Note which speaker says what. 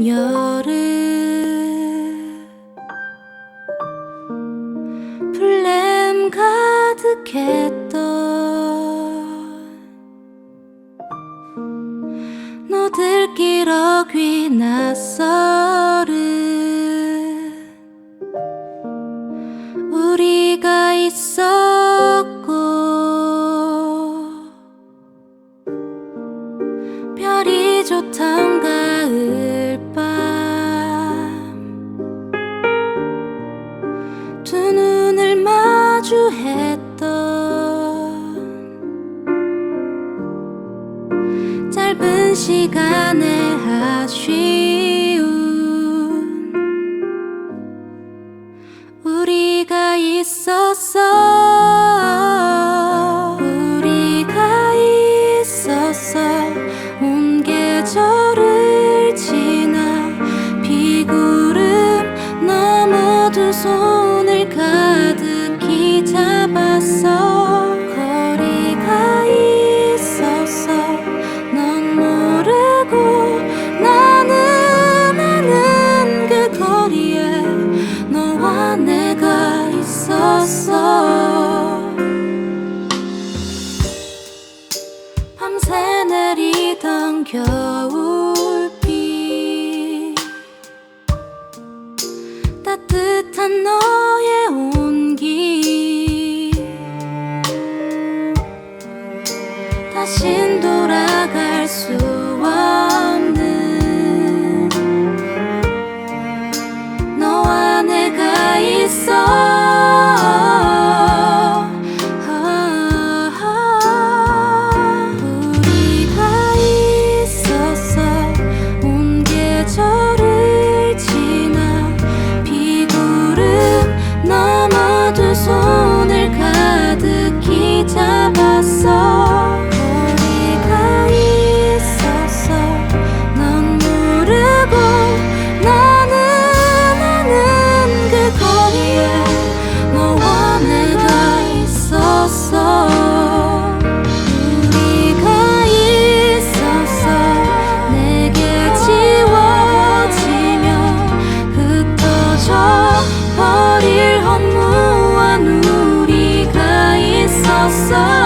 Speaker 1: 긴 여름 플렘 가득했던 너들길 어귀 낯설은 우리가 있었고 별이 좋던 마주했던 짧은 시간의 아쉬움 우리가 있었어 있었어. 밤새 내리던 겨울비 따뜻한 너의 온기. 다신 돌아갈 수 없는 너와 내가 있어 so